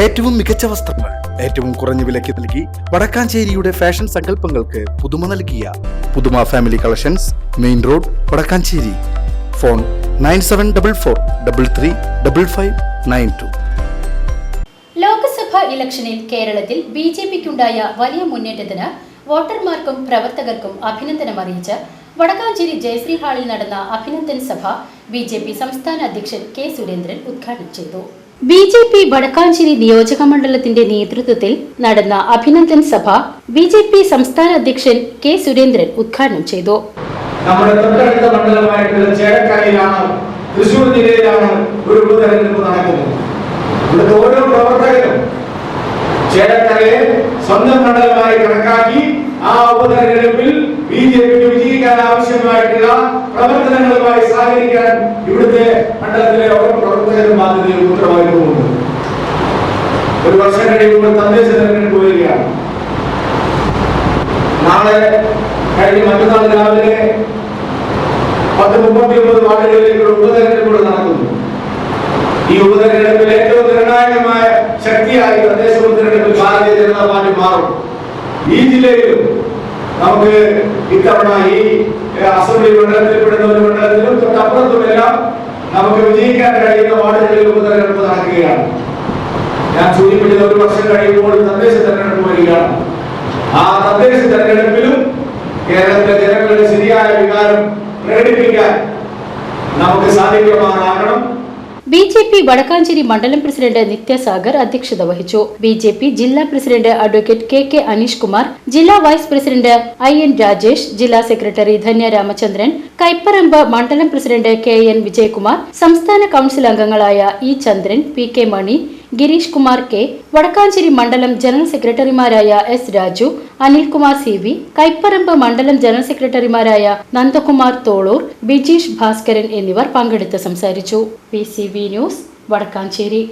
ഏറ്റവും മികച്ച വസ്ത്രങ്ങൾ ഏറ്റവും കുറഞ്ഞ വിലയ്ക്ക് നൽകി വടക്കാഞ്ചേരിയുടെ ഫാഷൻ സങ്കല്പങ്ങൾക്ക് പുതുമ നൽകിയ പുതുമ family collections main road Vadakkanchery. Phone nine seven double four double three double five nine two. Lok Sabha ഇലക്ഷനിൽ കേരളത്തിൽ ബി ജെ പിക്കുണ്ടായ വലിയ മുന്നേറ്റത്തിന് വോട്ടർമാർക്കും പ്രവർത്തകർക്കും അഭിനന്ദനം അറിയിച്ച് വടക്കാഞ്ചേരി ജയശ്രീ ഹാളിൽ നടന്ന അഭിനന്ദൻ സഭ ബി ജെ പി സംസ്ഥാന അധ്യക്ഷൻ കെ സുരേന്ദ്രൻ ഉദ്ഘാടനം ചെയ്തു. ബി ജെ പി വടക്കാഞ്ചേരി നിയോജക മണ്ഡലത്തിന്റെ നേതൃത്വത്തിൽ നടന്ന അഭിനന്ദൻ സഭ ബി ജെ പി സംസ്ഥാന അധ്യക്ഷൻ കെ സുരേന്ദ്രൻ ഉദ്ഘാടനം ചെയ്തു. നമ്മുടെ തൊട്ടടുത്ത മണ്ഡലമായിട്ടുള്ള ചേടക്കരയിലാണ് തൃശൂർ ജില്ലയിലാണ് ഒരു ഉപതെരഞ്ഞെടുപ്പ് നടക്കുന്നത്. ഇവിടുത്തെ ഓരോ പ്രവർത്തകരും ചേടക്കരയെ സ്വന്തം മണ്ഡലമായി കണക്കാക്കി ആ ഉപതെരഞ്ഞെടുപ്പിൽ ബി ജെ പി വിജയിക്കാൻ ആവശ്യമായിട്ടുള്ള പ്രവർത്തനങ്ങളുമായി സഹകരിക്കാൻ ഇവിടുത്തെ മണ്ഡലത്തിലെ ഓരോ പ്രവർത്തകരും ബാധ്യതയും ഉത്തരവാദിത്വമുണ്ട് ഒരു വർഷം കഴിയുമ്പോൾ തദ്ദേശ തെരഞ്ഞെടുപ്പ് വരികയാണ് നാളെ കഴിഞ്ഞ മറ്റന്നാൾ രാവിലെ പത്ത് മുപ്പത്തി ഒമ്പത് വാർഡുകളിലേക്കുള്ള ഉപതെരഞ്ഞെടുപ്പുകൾ നടക്കുന്നു. ഈ ഉപതെരഞ്ഞെടുപ്പിൽ ഏറ്റവും നിർണായകമായ ശക്തിയായി തദ്ദേശ ഉപതെരഞ്ഞെടുപ്പിൽ ഭാരതീയ ജനതാ പാർട്ടി മാറും. ഈ ജില്ലയിലും നമുക്ക് ഇത്തവണ ഈ അസംബ്ലി അസംബ്ലി മണ്ഡലത്തിൽപ്പെടുന്ന ഒരു മണ്ഡലത്തിലും തൊട്ടപ്പുറത്തുമെല്ലാം നമുക്ക് വിജയിക്കാൻ കഴിയുന്ന വാർഡുകളിൽ ഉപതെരഞ്ഞെടുപ്പ് നടക്കുകയാണ്. ഞാൻ സൂചിപ്പിച്ചത് ഒരു വർഷം കഴിയുമ്പോൾ തദ്ദേശ തെരഞ്ഞെടുപ്പ് വരികയാണ്. ആ തദ്ദേശ തെരഞ്ഞെടുപ്പിലും കേരളത്തിലെ ജനങ്ങളുടെ ശരിയായ വികാരം പ്രകടിപ്പിക്കാൻ നമുക്ക് സാധിക്കുമാറാകണം. ബി ജെ പി വടക്കാഞ്ചേരി മണ്ഡലം പ്രസിഡന്റ് നിത്യസാഗർ അധ്യക്ഷത വഹിച്ചു. ബി ജെ പി ജില്ലാ president advocate K K Aneesh Kumar ജില്ലാ vice president I N Rajesh ജില്ലാ സെക്രട്ടറി ധന്യ രാമചന്ദ്രൻ കൈപ്പറമ്പ് മണ്ഡലം പ്രസിഡന്റ് കെ എൻ വിജയകുമാർ സംസ്ഥാന കൌൺസിൽ അംഗങ്ങളായ E Chandran P K Mani Gireesh Kumar K Vadakkanchery മണ്ഡലം ജനറൽ സെക്രട്ടറിമാരായ S Raju Anilkumar C V Kaiparambu മണ്ഡലം general സെക്രട്ടറിമാരായ നന്ദകുമാർ തോളൂർ ബിജീഷ് ഭാസ്കരൻ എന്നിവർ പങ്കെടുത്ത് സംസാരിച്ചു. P C news Vadakkanchery.